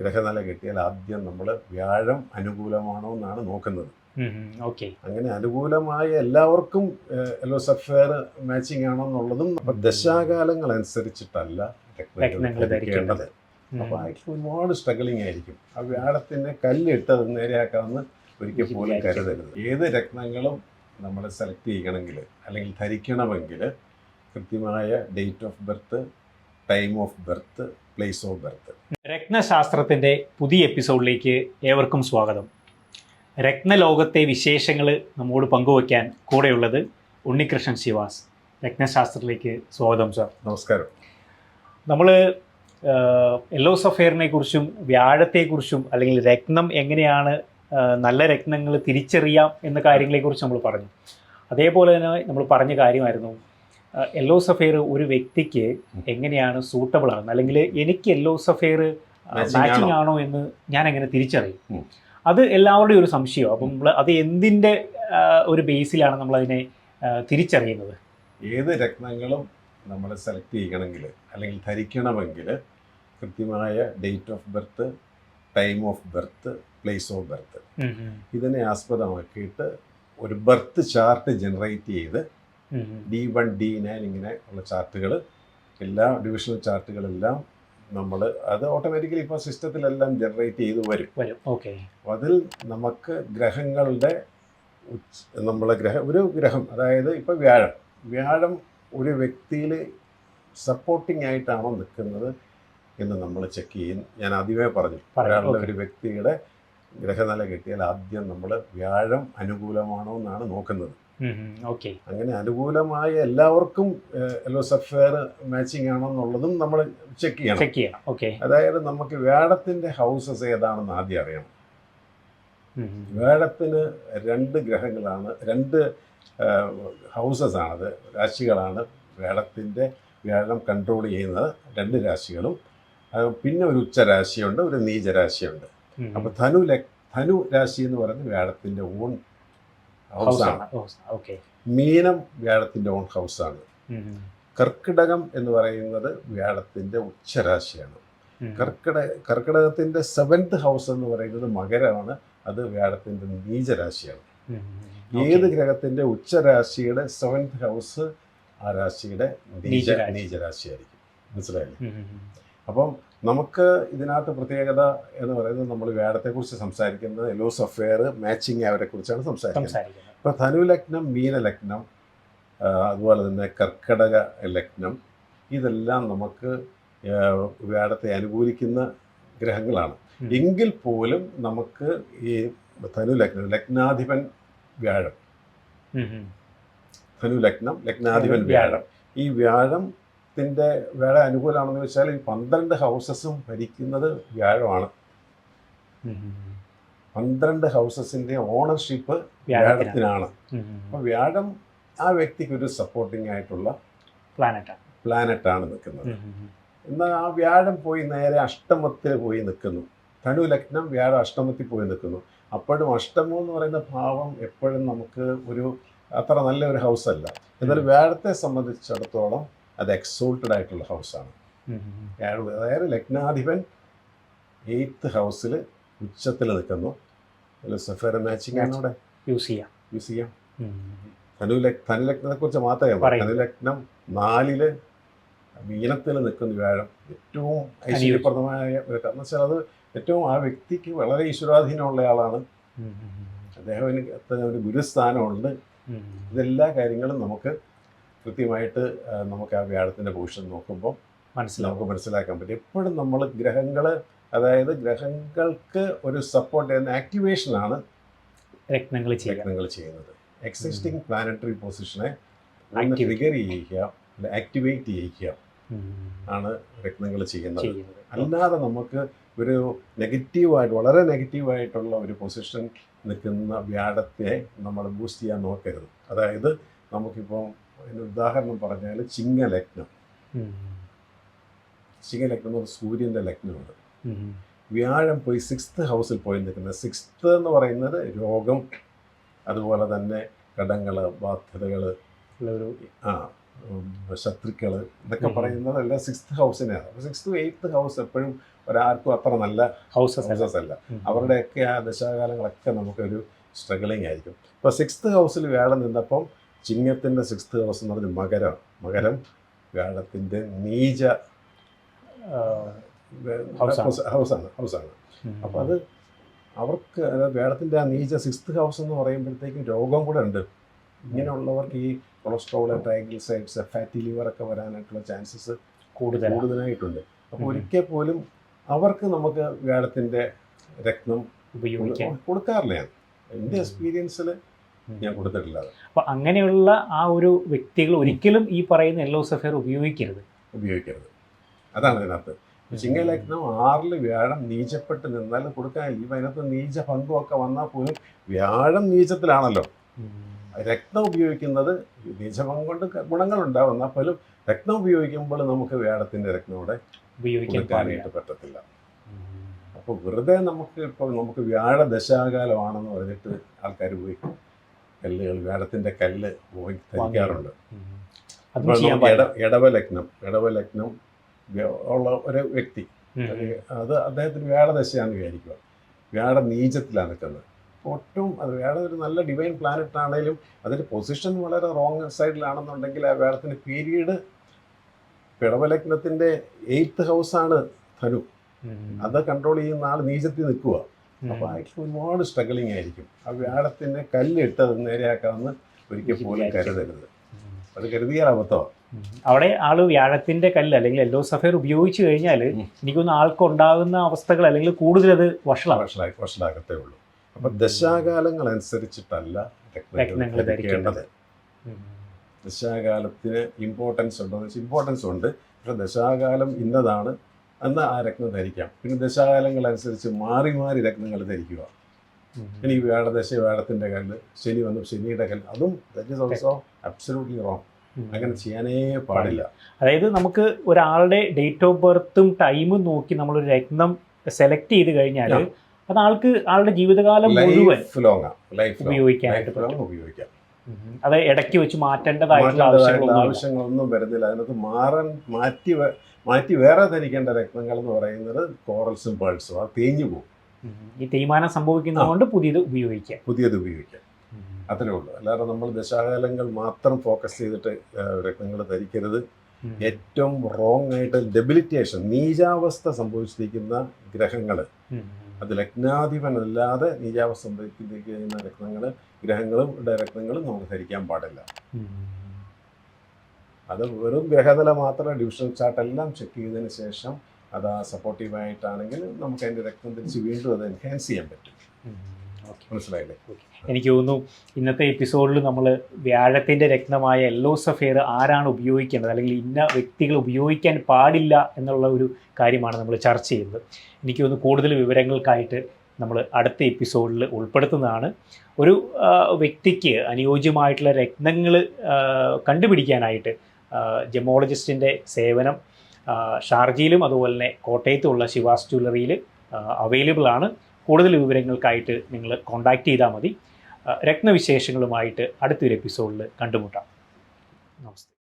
ഗ്രഹനില കിട്ടിയാൽ ആദ്യം നമ്മൾ വ്യാഴം അനുകൂലമാണോ എന്നാണ് നോക്കുന്നത്. ഓക്കെ. അങ്ങനെ അനുകൂലമായ എല്ലാവർക്കും എല്ലോ സഫയർ മാച്ചിങ് ആണോ എന്നുള്ളതും ദശാകാലങ്ങൾ അനുസരിച്ചിട്ടല്ല ധരിക്കേണ്ടത്. അപ്പൊ ആയിട്ട് ഒരുപാട് സ്ട്രഗിളിങ് ആയിരിക്കും. ആ വ്യാഴത്തിന്റെ കല്ലിട്ട് അത് നേരെയാക്കാമെന്ന് ഒരിക്കൽ പോലും കരുതരുത്. ഏത് രത്നങ്ങളും നമ്മൾ സെലക്ട് ചെയ്യണമെങ്കിൽ അല്ലെങ്കിൽ ധരിക്കണമെങ്കിൽ കൃത്യമായ date of birth time of birth place of birth. രത്നശാസ്ത്രത്തിന്റെ പുതിയ എപ്പിസോഡിലേക്ക് ഏവർക്കും സ്വാഗതം. രത്നലോകത്തെ വിശേഷങ്ങൾ നമ്മോട് പങ്കുവയ്ക്കാൻ കൂടെയുള്ളത് ഉണ്ണികൃഷ്ണൻ ശിവാസ് രത്നശാസ്ത്രത്തിലേക്ക് സ്വാഗതം സാർ. നമസ്കാരം. നമ്മൾ എല്ലോസ് അഫെയറിനെ കുറിച്ചും വ്യാഴത്തെക്കുറിച്ചും അല്ലെങ്കിൽ രത്നം എങ്ങനെയാണ് നല്ല രത്നങ്ങൾ തിരിച്ചറിയാം എന്ന കാര്യങ്ങളെക്കുറിച്ച് നമ്മൾ പറഞ്ഞു. അതേപോലെ തന്നെ നമ്മൾ പറഞ്ഞ കാര്യമായിരുന്നു യെല്ലോ സഫയർ ഒരു വ്യക്തിക്ക് എങ്ങനെയാണ് സൂട്ടബിൾ ആണെന്ന്? അല്ലെങ്കിൽ എനിക്ക് യെല്ലോ സഫയർ മാച്ചിങ് ആണോ? എന്ന് ഞാൻ എങ്ങനെ തിരിച്ചറിയും അത് എല്ലാവരുടെയും ഒരു സംശയമാണ് അപ്പം നമ്മൾ അത് എന്തിന്റെ ഒരു ബേസിലാണ് നമ്മൾ അതിനെ തിരിച്ചറിയുന്നത്? ഏത് രത്നങ്ങളും നമ്മൾ സെലക്ട് ചെയ്യണമെങ്കിൽ അല്ലെങ്കിൽ ധരിക്കണമെങ്കിൽ കൃത്യമായ date of birth time of birth place of birth ഇതിനെ ആസ്പദമാക്കിയിട്ട് ഒരു ബർത്ത് ചാർട്ട് ജനറേറ്റ് ചെയ്ത്. ഡി വൺ ഡി നയൻ ഇങ്ങനെ ഉള്ള ചാർട്ടുകൾ എല്ലാ ഡിവിഷണൽ ചാർട്ടുകളെല്ലാം നമ്മൾ അത് ഓട്ടോമാറ്റിക്കലി ഇപ്പോൾ സിസ്റ്റത്തിലെല്ലാം ജനറേറ്റ് ചെയ്ത് വരും. വരും. ഓക്കെ. അതിൽ നമുക്ക് ഗ്രഹങ്ങളുടെ നമ്മളെ ഗ്രഹ ഒരു ഗ്രഹം അതായത് ഇപ്പോൾ വ്യാഴം. വ്യാഴം ഒരു വ്യക്തിയിൽ സപ്പോർട്ടിംഗ് ആയിട്ടാണോ നിൽക്കുന്നത് എന്ന് നമ്മൾ ചെക്ക് ചെയ്യും. ഞാൻ ആദ്യമേ പറഞ്ഞു. ഒരാളുടെ ഒരു വ്യക്തിയുടെ ഗ്രഹനില കിട്ടിയാൽ ആദ്യം നമ്മൾ വ്യാഴം അനുകൂലമാണോ എന്നാണ് നോക്കുന്നത്. അങ്ങനെ അനുകൂലമായ എല്ലാവർക്കും എല്ലോ സഫയർ മാച്ചിങ് ആണോ എന്നുള്ളതും നമ്മൾ ചെക്ക് ചെയ്യണം. ചെക്ക് ചെയ്യണം ഓക്കെ. അതായത് നമുക്ക് വേടത്തിന്റെ ഹൗസസ് ഏതാണെന്ന് ആദ്യം അറിയണം. വേടത്തിന് രണ്ട് ഗ്രഹങ്ങളാണ് രണ്ട് ഹൗസസ് ആണത് രാശികളാണ് വേടത്തിന്റെ വ്യാഴം കൺട്രോൾ ചെയ്യുന്നത് രണ്ട് രാശികളും. പിന്നെ ഒരു ഉച്ചരാശിയുണ്ട് ഒരു നീചരാശിയുണ്ട്. അപ്പോൾ ധനു ലക് ധനു രാശി എന്ന് പറയുന്നത് വ്യാഴത്തിന്റെ ഓൺ ഹൗസാണ് മീനം വ്യാഴത്തിന്റെ ഓൺ ഹൗസാണ് കർക്കിടകം എന്ന് പറയുന്നത് വ്യാഴത്തിന്റെ ഉച്ചരാശിയാണ്. കർക്കിടക കർക്കിടകത്തിന്റെ സെവൻത് ഹൗസ് എന്ന് പറയുന്നത് മകരമാണ്. അത് വ്യാഴത്തിന്റെ നീചരാശിയാണ്. ഏത് ഗ്രഹത്തിന്റെ ഉച്ചരാശിയുടെ സെവൻത് ഹൗസ് ആ രാശിയുടെ നീച നീചരാശിയായിരിക്കും. മനസ്സിലായില്ലേ? അപ്പം നമുക്ക് ഇതിനകത്ത് പ്രത്യേകത എന്ന് പറയുന്നത് നമ്മൾ വേടത്തെക്കുറിച്ച് സംസാരിക്കുന്നത് എല്ലോ സഫെയർ മാച്ചിങ് അവരെ കുറിച്ചാണ് സംസാരിക്കുന്നത്. ഇപ്പോൾ ധനു ലഗ്നം മീന ലഗ്നം അതുപോലെ തന്നെ കർക്കടക ലഗ്നം ഇതെല്ലാം നമുക്ക് വേടത്തെ അനുകൂലിക്കുന്ന ഗ്രഹങ്ങളാണ്. എങ്കിൽ പോലും നമുക്ക് ഈ ധനു ലഗ്നം ലഗ്നാധിപൻ വ്യാഴം. ധനു ലഗ്നം ലഗ്നാധിപൻ വ്യാഴം. ഈ വ്യാഴത്തിന്റെ വേള അനുകൂലമാണെന്ന് വെച്ചാൽ ഈ പന്ത്രണ്ട് ഹൗസസും ഭരിക്കുന്നത് വ്യാഴമാണ്. പന്ത്രണ്ട് ഹൗസസിന്റെ ഓണർഷിപ്പ് വ്യാഴത്തിനാണ്. അപ്പോൾ വ്യാഴം ആ വ്യക്തിക്ക് ഒരു സപ്പോർട്ടിംഗ് ആയിട്ടുള്ള പ്ലാനറ്റാണ് പ്ലാനറ്റാണ് നിൽക്കുന്നത്. എന്നാൽ ആ വ്യാഴം പോയി നേരെ അഷ്ടമത്തിൽ പോയി നിൽക്കുന്നു. ധനു ലഗ്നം വ്യാഴം അഷ്ടമത്തിൽ പോയി നിൽക്കുന്നു. അപ്പോഴും അഷ്ടമം എന്ന് പറയുന്ന ഭാവം എപ്പോഴും നമുക്ക് ഒരു അത്ര നല്ല ഒരു ഹൗസ് അല്ല. എന്നാൽ വ്യാഴത്തെ സംബന്ധിച്ചിടത്തോളം അത് എക്സോൾട്ടഡ് ആയിട്ടുള്ള ഹൗസാണ് അതായത് ലഗ്നാധിപൻ എയ്ത്ത് ഹൗസിൽ ഉച്ചത്തിൽ നിൽക്കുന്നു. സെഫർ മാച്ചിങ് ആണ് ഇവിടെ യൂസ് ചെയ്യാം. യൂസ് ചെയ്യാം. ധനുലക് ധനുലഗ്നത്തെ ധനു ലഗ്നത്തെ കുറിച്ച് മാത്രമേ ധനുലഗ്നം നാലിൽ മീനത്തിൽ നിൽക്കുന്ന വ്യാഴം. ഏറ്റവും ഐശ്വര്യപ്രദമായ ഒരു കാരണം വെച്ചാൽ അത് ഏറ്റവും ആ വ്യക്തിക്ക് വളരെ ഈശ്വരാധീനമുള്ള ആളാണ്. അദ്ദേഹത്തിന് അത്ര ഒരു ഗുരുസ്ഥാനമുണ്ട്. ഇതെല്ലാ കാര്യങ്ങളും നമുക്ക് കൃത്യമായിട്ട് നമുക്ക് ആ വ്യാഴത്തിന്റെ പൊസിഷൻ നോക്കുമ്പോൾ മനസ്സിലാവും. നമുക്ക് മനസ്സിലാക്കാൻ പറ്റും. എപ്പോഴും നമ്മൾ ഗ്രഹങ്ങൾ അതായത് ഗ്രഹങ്ങൾക്ക് ഒരു സപ്പോർട്ട് ചെയ്യുന്ന ആക്ടിവേഷനാണ് രത്നങ്ങൾ രത്നങ്ങൾ ചെയ്യുന്നത്. എക്സിസ്റ്റിംഗ് പ്ലാനറ്ററി പൊസിഷനെ ഒന്ന്. ട്രിഗർ ചെയ്യിക്കുക ആക്ടിവേറ്റ് ചെയ്യിക്കുക ആണ് രത്നങ്ങൾ ചെയ്യുന്നത്. ചെയ്യുന്നത്. അല്ലാതെ നമുക്ക് ഒരു നെഗറ്റീവായിട്ട് വളരെ നെഗറ്റീവായിട്ടുള്ള ഒരു പൊസിഷൻ നിൽക്കുന്ന വ്യാഴത്തെ നമ്മൾ ബൂസ്റ്റ് ചെയ്യാൻ നോക്കരുത്. അതായത് നമുക്കിപ്പോൾ അതിന് ഉദാഹരണം പറഞ്ഞാൽ ചിങ്ങലഗ്നം. ചിങ്ങലഗ്നം എന്ന് പറഞ്ഞാൽ സൂര്യന്റെ ലഗ്നമാണ്. വ്യാഴം പോയി സിക്സ്ത് ഹൗസിൽ പോയി നിൽക്കുന്നത് സിക്സ്ത് എന്ന് പറയുന്നത് രോഗം അതുപോലെ തന്നെ കടങ്ങൾ ബാധ്യതകൾ ആ ശത്രുക്കൾ ഇതൊക്കെ പറയുന്നതെല്ലാം പറയുന്നത് എല്ലാം സിക്സ്ത് ഹൗസിനെയാണ് സിക്സ്ത് എയ്ത്ത് ഹൗസ് എപ്പോഴും ഒരാർക്കും അത്ര നല്ല ഹൗസസ് ഹൗസസ് അല്ല. അവരുടെയൊക്കെ ആ ദശാകാലങ്ങളൊക്കെ നമുക്കൊരു സ്ട്രഗിളിങ് ആയിരിക്കും. ഇപ്പോൾ സിക്സ്ത് ഹൗസിൽ വ്യാഴം നിന്നപ്പം ചിങ്ങത്തിന്റെ സിക്സ്ത് ഹൗസ് എന്ന് പറഞ്ഞാൽ മകരം മകരം വ്യാഴത്തിന്റെ നീച ഹൗസാണ്. ഹൗസാണ് അപ്പോൾ അത് അവർക്ക് അതായത് വ്യാഴത്തിന്റെ ആ നീച സിക്സ്ത് ഹൗസ് എന്ന് പറയുമ്പോഴത്തേക്കും രോഗം കൂടെ ഉണ്ട്. ഇങ്ങനെയുള്ളവർക്ക് ഈ കൊളസ്ട്രോൾ ട്രൈഗ്ലിസൈഡ്സ് ഫാറ്റി ലിവർ ഒക്കെ വരാനായിട്ടുള്ള ചാൻസസ് കൂടുതൽ കൂടുതലായിട്ടുണ്ട്. അപ്പോൾ. ഒരിക്കൽ പോലും അവർക്ക് നമുക്ക് വ്യാഴത്തിന്റെ രക്തം ഉപയോഗിക്കാൻ. കൊടുക്കാറില്ല. ഞാൻ എന്റെ എക്സ്പീരിയൻസിൽ ഞാൻ കൊടുത്തിട്ടില്ല അപ്പോൾ അപ്പൊ അങ്ങനെയുള്ള ആ ഒരു വ്യക്തികൾ ഒരിക്കലും ഈ പറയുന്ന എല്ലോ സഫയർ ഉപയോഗിക്കരുത്. ഉപയോഗിക്കരുത്. അതാണ് ഇതിനകത്ത്. ചിങ്ങലഗ്നം ആറിൽ വ്യാഴം നീചപ്പെട്ട് നിന്നാൽ കൊടുക്കാൻ ഇപ്പം അതിനകത്ത് നീച ഭംഗമൊക്കെ വന്നാൽ പോലും വ്യാഴം നീചത്തിലാണല്ലോ. രക്തം ഉപയോഗിക്കുന്നത് നീചഭംഗം കൊണ്ട് ഗുണങ്ങളുണ്ടാവും. എന്നാൽ പോലും രക്തം ഉപയോഗിക്കുമ്പോൾ നമുക്ക് വ്യാഴത്തിന്റെ രക്തം ഉപയോഗിക്കാനായിട്ട് പറ്റത്തില്ല. അപ്പോൾ വെറുതെ നമുക്ക് ഇപ്പോൾ നമുക്ക് വ്യാഴ ദശാകാലമാണെന്ന് പറഞ്ഞിട്ട് ആൾക്കാർ പോയി കല്ലുകൾ വേടത്തിന്റെ കല്ല് പോയി ധരിക്കാറുണ്ട്. ഇടവലഗ്നം ഇടവലഗ്നം ഉള്ള ഒരു വ്യക്തി. അത് അദ്ദേഹത്തിന് വേടദശയാണ് വിചാരിക്കുക. വേട നീചത്തിലാണ് നിൽക്കുന്നത് ഒട്ടും അത് വ്യാഴ ഒരു നല്ല ഡിവൈൻ പ്ലാനറ്റ് ആണെങ്കിലും അതിന്റെ പൊസിഷൻ വളരെ റോങ് സൈഡിലാണെന്നുണ്ടെങ്കിൽ ആ വേടത്തിന് പീരീഡ് പിടവലഗ്നത്തിന്റെ എയ്ത്ത് ഹൗസാണ് ധനു. അത് കൺട്രോൾ ചെയ്യുന്ന ആൾ നീചത്തിൽ നിൽക്കുക. അപ്പോൾ അയാൾക്ക് ഒരുപാട് സ്ട്രഗിളിങ് ആയിരിക്കും. ആ വ്യാഴത്തിന്റെ കല്ലിട്ട് അത് നേരെയാക്കാമെന്ന് ഒരിക്കൽ പോലും കരുതരുത്. അത് കരുതിയാൽ അബദ്ധമാണ് അവിടെ ആൾ വ്യാഴത്തിന്റെ കല്ല് അല്ലെങ്കിൽ എല്ലോ സഫയർ ഉപയോഗിച്ചു കഴിഞ്ഞാൽ. എനിക്കൊന്ന് ആൾക്ക് ഉണ്ടാകുന്ന അവസ്ഥകൾ അല്ലെങ്കിൽ കൂടുതൽ അത് വഷളായി വഷളാകത്തേ ഉള്ളൂ. അപ്പം ദശാകാലങ്ങൾ അനുസരിച്ചിട്ടല്ല രത്നങ്ങൾ രത്നങ്ങൾ ധരിക്കേണ്ടത് ദശാകാലത്തിന് ഇമ്പോർട്ടൻസ് ഉണ്ടോ എന്ന് വെച്ചാൽ ഇമ്പോർട്ടൻസ് ഉണ്ട്. പക്ഷെ ദശാകാലം ഇന്നതാണ് എന്ന് ആ രത്നം ധരിക്കാം. പിന്നെ ദശാകാലങ്ങൾ അനുസരിച്ച് മാറി മാറി രത്നങ്ങൾ ധരിക്കുക. ഇനി വേടദശ വേടത്തിന്റെ കല്ല് ശനി വന്നു ശനിയുടെ കല്ല് അതും ദറ്റ് ഓൾസോ അബ്സലൂട്ട്ലി റോങ് അങ്ങനെ ചെയ്യാനേ പാടില്ല. അതായത് നമുക്ക് ഒരാളുടെ ഡേറ്റ് ഓഫ് ബർത്തും ടൈമും നോക്കി നമ്മളൊരു രത്നം സെലക്ട് ചെയ്ത് കഴിഞ്ഞാൽ. അത് ആൾക്ക് ആളുടെ ജീവിതകാലം മുഴുവൻ ഉപയോഗിക്കാനായിട്ട് ഉപയോഗിക്കാം. അത് ഇടയ്ക്ക് വെച്ച് മാറ്റേണ്ടതായിട്ടുള്ള ആവശ്യങ്ങളൊന്നും വരുന്നില്ല അതിനകത്ത് മാറാൻ മാറ്റി മാറ്റി വേറെ ധരിക്കേണ്ട രത്നങ്ങൾ എന്ന് പറയുന്നത് കോറൽസും പേൾസും അത് തേഞ്ഞു പോകും. ഈ തേയ്മാനം സംഭവിക്കുന്നതുകൊണ്ട് പുതിയത് ഉപയോഗിക്കാം. പുതിയത് ഉപയോഗിക്കാം. അത്രേ ഉള്ളൂ. അല്ലാതെ നമ്മൾ ദശാകാലങ്ങൾ മാത്രം ഫോക്കസ് ചെയ്തിട്ട് രത്നങ്ങൾ ധരിക്കരുത്. ഏറ്റവും റോങ് ആയിട്ട് ഡെബിലിറ്റേഷൻ നീചാവസ്ഥ സംഭവിച്ചിരിക്കുന്ന ഗ്രഹങ്ങൾ അത് ലഗ്നാധിപനല്ലാതെ നീചാവസ്ഥ സംഭവിച്ചിരിക്കുന്ന രത്നങ്ങൾ ഗ്രഹങ്ങളും രത്നങ്ങളും നമുക്ക് ധരിക്കാൻ പാടില്ല. അത് വെറും ഗ്രഹനില മാത്രം ഡിവിഷൻ ചാർട്ട് എല്ലാം ചെക്ക് ചെയ്തതിന് ശേഷം അത് ആ സപ്പോർട്ടീവായിട്ടാണെങ്കിൽ നമുക്ക് അതിന്റെ രക്തം തിരിച്ച് വീണ്ടും അത് എൻഹാൻസ് ചെയ്യാൻ പറ്റും. മനസ്സിലായില്ലേ? എനിക്ക് തോന്നുന്നു ഇന്നത്തെ എപ്പിസോഡിൽ നമ്മൾ വ്യാഴത്തിന്റെ രത്നമായ യെല്ലോ സഫെയർ ആരാണ് ഉപയോഗിക്കേണ്ടത്? അല്ലെങ്കിൽ ഇന്ന വ്യക്തികൾ ഉപയോഗിക്കാൻ പാടില്ല എന്നുള്ള ഒരു കാര്യമാണ് നമ്മൾ ചർച്ച ചെയ്യുന്നത്. എനിക്ക് തോന്നുന്നു കൂടുതൽ വിവരങ്ങൾക്കായിട്ട് നമ്മൾ അടുത്ത എപ്പിസോഡിൽ ഉൾപ്പെടുത്തുന്നതാണ്. ഒരു വ്യക്തിക്ക് അനുയോജ്യമായിട്ടുള്ള രത്നങ്ങൾ കണ്ടുപിടിക്കാനായിട്ട് ജമോളജിസ്റ്റിന്റെ സേവനം ഷാർജയിലും അതുപോലെ തന്നെ കോട്ടയത്തുമുള്ള ശിവാസ് ജ്വല്ലറിയിൽ അവൈലബിൾ ആണ്. കൂടുതൽ വിവരങ്ങൾക്കായിട്ട് നിങ്ങൾ കോൺടാക്റ്റ് ചെയ്താൽ മതി. രത്നവിശേഷങ്ങളുമായിട്ട് അടുത്തൊരു എപ്പിസോഡിൽ കണ്ടുമുട്ടാം. നമസ്തേ.